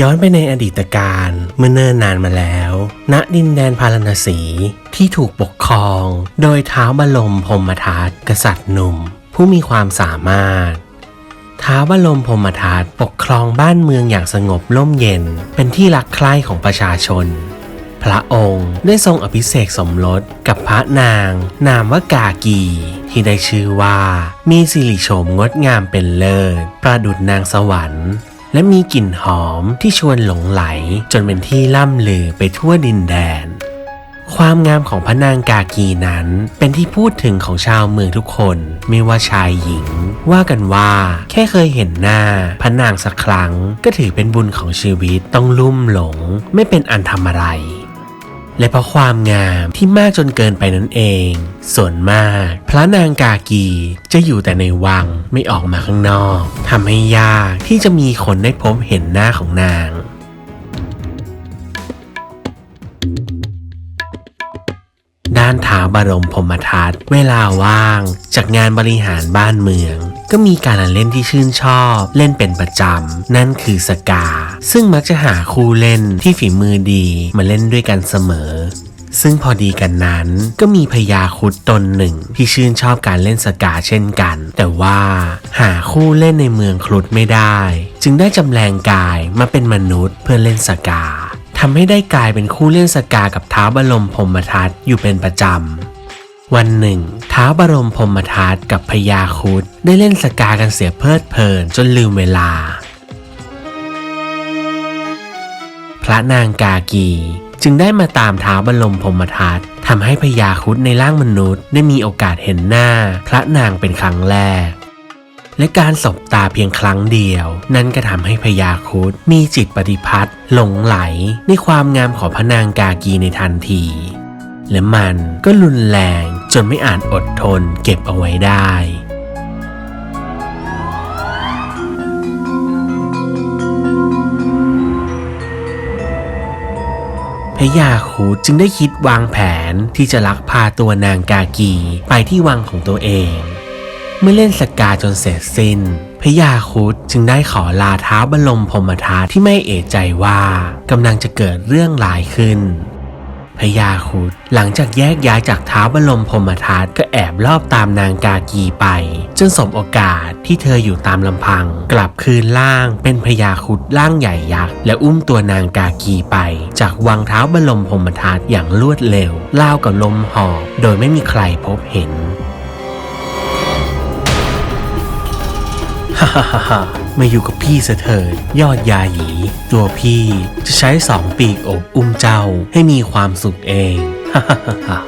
ย้อนไปในอดีตการเมื่อเนิ่นนานมาแล้ว ณดินแดนพาราณสีที่ถูกปกครอง โดยเท้าบรมพรมทัตกษัตริย์หนุ่ม ผู้มีความสามารถท้าวบรมพรมทัตปกครองบ้านเมืองอย่างสงบร่มเย็น เป็นที่รักใคร่ของประชาชน พระองค์ได้ทรงอภิเษกสมรสกับพระนาง นามว่ากากี ที่ได้ชื่อว่า มีสิริโฉมงดงามเป็นเลิศ ประดุจนางสวรรค์ และมีกลิ่นหอมที่ชวนหลงไหลจนเป็นที่ล่ำลือไปทั่วดินแดน ความงามของพระนางกากีนั้นเป็นที่พูดถึงของชาวเมืองทุกคนไม่ว่าชายหญิง ว่ากันว่าแค่เคยเห็นหน้าพระนางสักครั้ง ก็ถือเป็นบุญของชีวิตต้องลุ่มหลง ไม่เป็นอันทำอะไร และเพราะความงามที่มากจนเกินไปนั่นเอง ส่วนมาก พระนางกากีจะอยู่แต่ในวังไม่ออกมาข้างนอกทำให้ยากที่จะมีคนได้พบเห็นหน้าของนาง ด้านท้าบรมพรมทัตเวลาว่าง จากงานบริหารบ้านเมือง ก็มีการเล่นที่ชื่นชอบ เล่นเป็นประจำ นั่นคือสกา ซึ่งมักจะหาคู่เล่นที่ฝีมือดีมาเล่นด้วยกันเสมอซึ่งพอดีกันนั้นก็มีพญาครุดตนหนึ่งที่ชื่นชอบการเล่นสกาเช่นกัน แต่ว่าหาคู่เล่นในเมืองครุดไม่ได้ จึงได้จำแรงกายมาเป็นมนุษย์เพื่อเล่นสกา ทำให้ได้กลายเป็นคู่เล่นสกากับท้าวบรมพรมทัตอยู่เป็นประจำ วันหนึ่งท้าวบรมพรมทัตกับพญาคุดได้เล่นสกากันเสียเพลิดเพลินจนลืมเวลา พระนางกากีจึงได้มาตามท้าวบรมพรมทัตทำให้พญาคุดในร่างมนุษย์ได้มีโอกาสเห็นหน้า พระนางเป็นครั้งแรก และการสบตาเพียงครั้งเดียว นั่นก็ทำให้พญาครุดมีจิตปฏิพัทธ์หลงไหลในความงามของพระนางกากีในทันที และมันก็รุนแรงจนไม่อาจอดทนเก็บเอาไว้ได้พญาครุดจึงได้คิดวางแผนที่จะลักพาตัวนางกากีไปที่วังของตัวเอง เมื่อเล่นสกาจนเสร็จสิ้นพญาคุดจึงได้ขอลาท้าบรมพมทัตที่ไม่เอะใจว่ากำลังจะเกิดเรื่องร้ายขึ้นพญาคุดหลังจากแยกย้ายจากท้าวบรมพมทัตก็แอบลอบตามนางกากีไป จนสมโอกาสที่เธออยู่ตามลำพัง กลับคืนล่างเป็นพญาคุดร่างใหญ่ยักษ์และอุ้มตัวนางกากีไป จากวังท้าวบรมพมทัตอย่างรวดเร็วล่าวกับลมหอบโดยไม่มีใครพบเห็น ฮ่าฮ่าฮ่ามาอยู่กับพี่เสถิดยอดยาหยี ตัวพี่จะใช้สองปีกอบอุ้มเจ้าให้มีความสุขเองฮ่าฮ่าฮ่า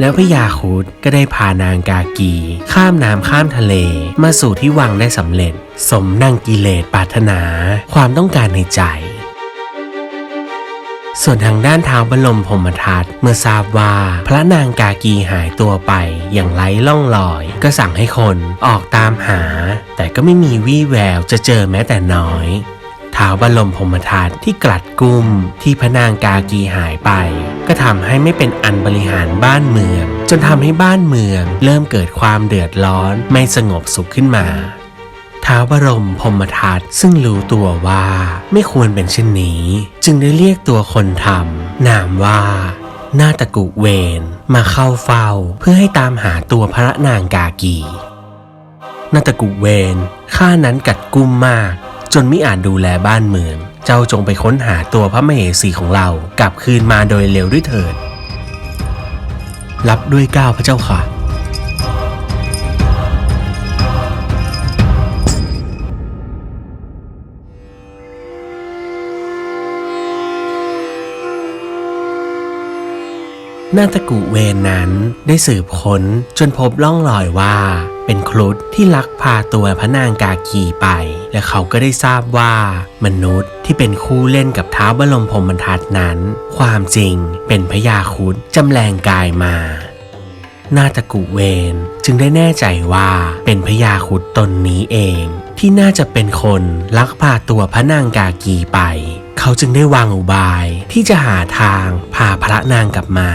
แล้วพญาคุดก็ได้พานางกากี ข้ามน้ำข้ามทะเล มาสู่ที่วังได้สำเร็จ สมนางกิเลสปรารถนา ความต้องการในใจ ส่วนทางด้านท้าวบรมพรมทัตเมื่อทราบว่าพระนางกากีหายตัวไปอย่างไร้ล่องลอย ก็สั่งให้คนออกตามหา แต่ก็ไม่มีวี่แววจะเจอแม้แต่น้อยท้าวบรมพรมทัตที่กลัดกุ้มที่พระนางกากีหายไป ก็ทำให้ไม่เป็นอันบริหารบ้านเมือง จนทำให้บ้านเมือง เริ่มเกิดความเดือดร้อนไม่สงบสุขขึ้นมา ท้าวบรมพมทัตซึ่งรู้ตัวว่าไม่ควรเป็นเช่นนี้ จึงได้เรียกตัวคนทำนามว่านาตะกุเวนมาเข้าเฝ้าเพื่อให้ตามหาตัวพระนางกากีนาตะกุเวนข้านั้นกัดกุ้มมาก จนไม่อาจดูแลบ้านเมือง เจ้าจงไปค้นหาตัวพระมเหสีของเรากลับคืนมาโดยเร็วด้วยเถิดรับด้วยก้าวพระเจ้าค่ะ นาตะกุเวนนั้นได้สืบค้นจนพบร่องรอยว่า เป็นครุฑที่ลักพาตัวพระนางกากีไป และเขาก็ได้ทราบว่ามนุษย์ที่เป็นคู่เล่นกับท้าวบรมพรหมทัตนั้น ความจริงเป็นพญาครุฑจำแรงกายมานาตะกุเวนจึงได้แน่ใจว่าเป็นพญาครุฑตนนี้เอง ที่น่าจะเป็นคนลักพาตัวพระนางกากีไป เขาจึงได้วางอุบายที่จะหาทางพาพระนางกลับมา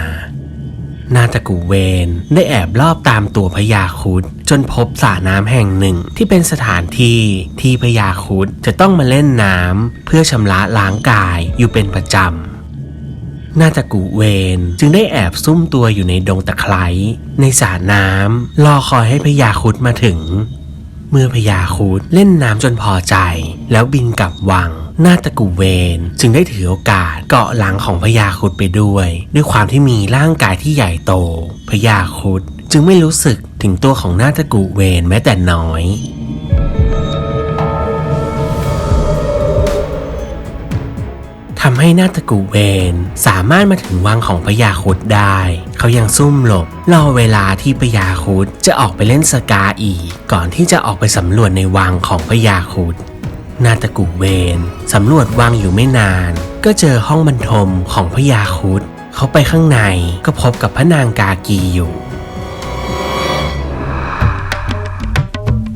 นาตะกูเวนได้แอบลอบตามตัวพญาคุดจนพบสระน้ำแห่งหนึ่ง ที่เป็นสถานที่ที่พญาคุดจะต้องมาเล่นน้ำเพื่อชำระล้างกายอยู่เป็นประจำนาตะกูเวนจึงได้แอบซุ่มตัวอยู่ในดงตะไคร้ในสระน้ำรอคอยให้พญาคุดมาถึง เมื่อพญาคุดเล่นน้ำจนพอใจ แล้วบินกลับวัง นาตะกูเวนจึงได้ถือโอกาสเกาะหลังของพญาครุดไปด้วย ด้วยความที่มีร่างกายที่ใหญ่โตพญาครุดจึงไม่รู้สึกถึงตัวของนาตะกูเวนแม้แต่น้อยทำให้นาตะกูเวนสามารถมาถึงวังของพญาคุดได้ เขายังซุ่มหลบรอเวลาที่พญาคุดจะออกไปเล่นสกาอีก ก่อนที่จะออกไปสำรวจในวังของพญาคุด นาตะกูเวนสำรวจวังอยู่ไม่นาน ก็เจอห้องบรรทมของพญาครุดเขาไปข้างในก็พบกับพระนางกากีอยู่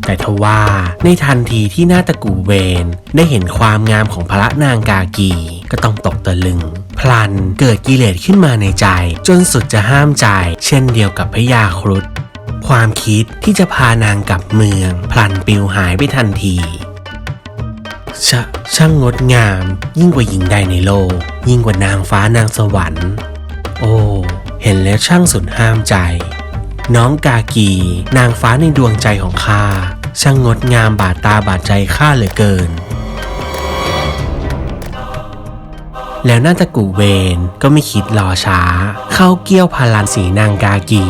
แต่ทว่าในทันทีที่หน้าตะกูเวนได้เห็นความงามของพระนางกากีก็ต้องตกตะลึง พลันเกิดกิเลสขึ้นมาในใจ จนสุดจะห้ามใจ เช่นเดียวกับพญาครุฑความคิดที่จะพานางกลับเมือง พลันปลิวหายไปทันที ชช่างงดงาม ยิ่งกว่าหญิงใดในโลก ยิ่งกว่านางฟ้านางสวรรค์ โอ้ เห็นแล้วช่างสุดห้ามใจ น้องกากี นางฟ้าในดวงใจของข้าช่างงดงามบาดตาบาดใจข้าเหลือเกิน แล้วน่าตะกูเวนก็ไม่คิดรอช้า เข้าเกี้ยวพาลันสีนางกากี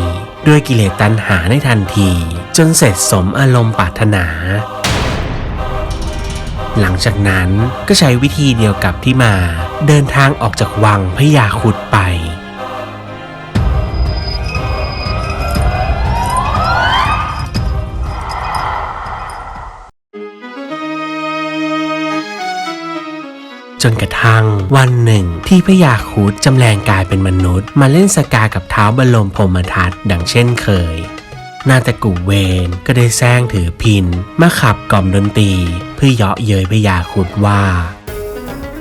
ด้วยกิเลสตัณหาในทันที จนเสร็จสมอารมณ์ปรารถนา หลังจากนั้นก็ใช้วิธีเดียวกับที่มา เดินทางออกจากวังพญาคุดไป จนกระทั่งวันหนึ่ง ที่พญาคุดจำแรงกายเป็นมนุษย์ มาเล่นสกากับเท้าบรมพรมทัตดังเช่นเคย นาตะกูเวนก็ได้แซงถือพินมาขับกล่อมดนตรี เพื่อเยาะเย้ยพญาครุดว่า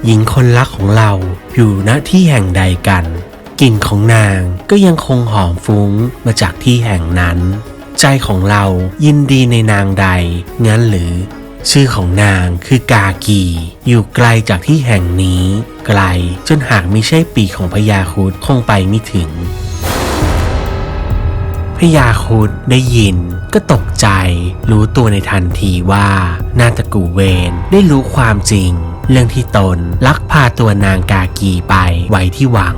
หญิงคนรักของเราอยู่ณที่แห่งใดกันกลิ่นของนางก็ยังคงหอมฟุ้งมาจากที่แห่งนั้น ใจของเรายินดีในนางใด งั้นหรือ ชื่อของนางคือกากี อยู่ไกลจากที่แห่งนี้ ไกลจนหากไม่ใช่ปีของพญาคุดคงไปไม่ถึง พญาคุดได้ยินก็ตกใจ รู้ตัวในทันทีว่านาตะกูเวนได้รู้ความจริง เรื่องที่ตนลักพาตัวนางกากีไปไว้ที่วัง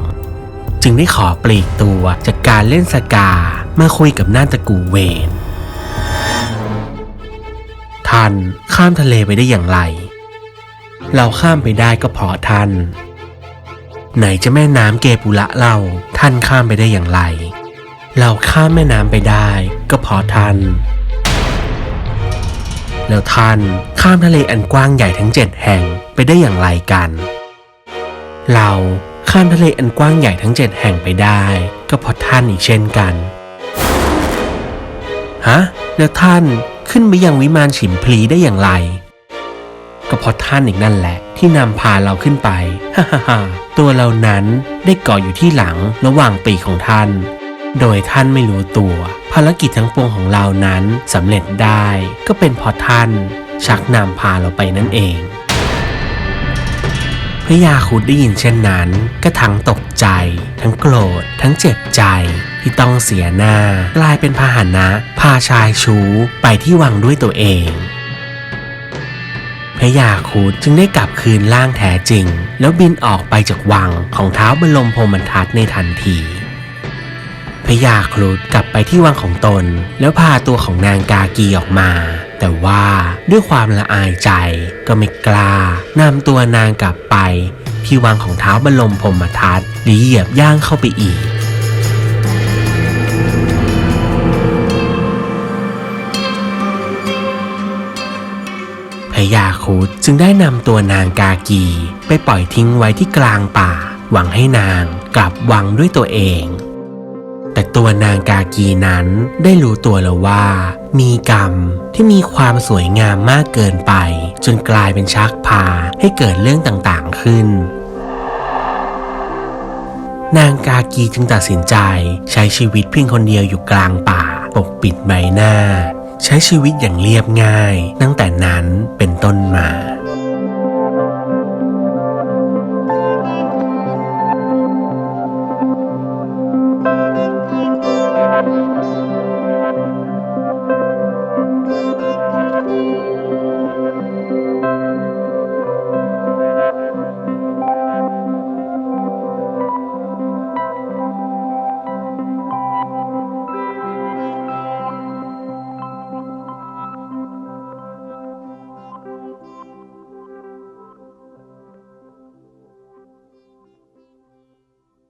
จึงได้ขอปลีกตัวจากการเล่นสกามาคุยกับนาตะกูเวนท่านข้ามทะเลไปได้อย่างไร เราข้ามไปได้ก็เพราะท่าน ไหนจะแม่น้ำเกปุระเล่าท่านข้ามไปได้อย่างไร เราข้ามแม่น้ำไปได้ก็เพราะท่าน แล้วท่านข้ามทะเลอันกว้างใหญ่ทั้งเจ็ดแห่งไปได้อย่างไรกัน เราข้ามทะเลอันกว้างใหญ่ทั้งเจ็ดแห่งไปได้ ก็เพราะท่านอีกเช่นกันฮะแล้วท่านขึ้นไปยังวิมานฉิมพลีได้อย่างไร ก็เพราะท่านอีกนั่นแหละ ที่นำพาเราขึ้นไปฮ่าฮ่าฮ่าตัวเรานั้นได้เกาะอยู่ที่หลังระหว่างปีกของท่าน โดยท่านไม่รู้ตัว ภารกิจทั้งปวงของเรานั้นสำเร็จได้ ก็เป็นเพราะท่าน ชักนำพาเราไปนั่นเองพระยาคุดได้ยินเช่นนั้น ก็ทั้งตกใจ ทั้งโกรธ ทั้งเจ็บใจ ที่ต้องเสียหน้า กลายเป็นพาหนะ พาชายชูไปที่วังด้วยตัวเองพระยาครุดจึงได้กลับคืนร่างแท้จริง แล้วบินออกไปจากวังของเท้าวบรมโพมทัตในทันที พระยาครุฑกลับไปที่วังของตน แล้วพาตัวของนางกากีออกมา แต่ว่าด้วยความละอายใจก็ไม่กล้านำตัวนางกลับไป ที่วังของเท้าบรมพรมทัตหรือเหยียบย่างเข้าไปอีกพญาครุฑจึงได้นำตัวนางกากี ไปปล่อยทิ้งไว้ที่กลางป่า หวังให้นางกลับวังด้วยตัวเอง แต่ตัวนางกากีนั้นได้รู้ตัวแล้วว่า มีกรรมที่มีความสวยงามมากเกินไป จนกลายเป็นชักพาให้เกิดเรื่องต่างๆขึ้น นางกากีจึงตัดสินใจใช้ชีวิตเพียงคนเดียวอยู่กลางป่า ปกปิดใบหน้า ใช้ชีวิตอย่างเรียบง่าย ตั้งแต่นั้นเป็นต้นมา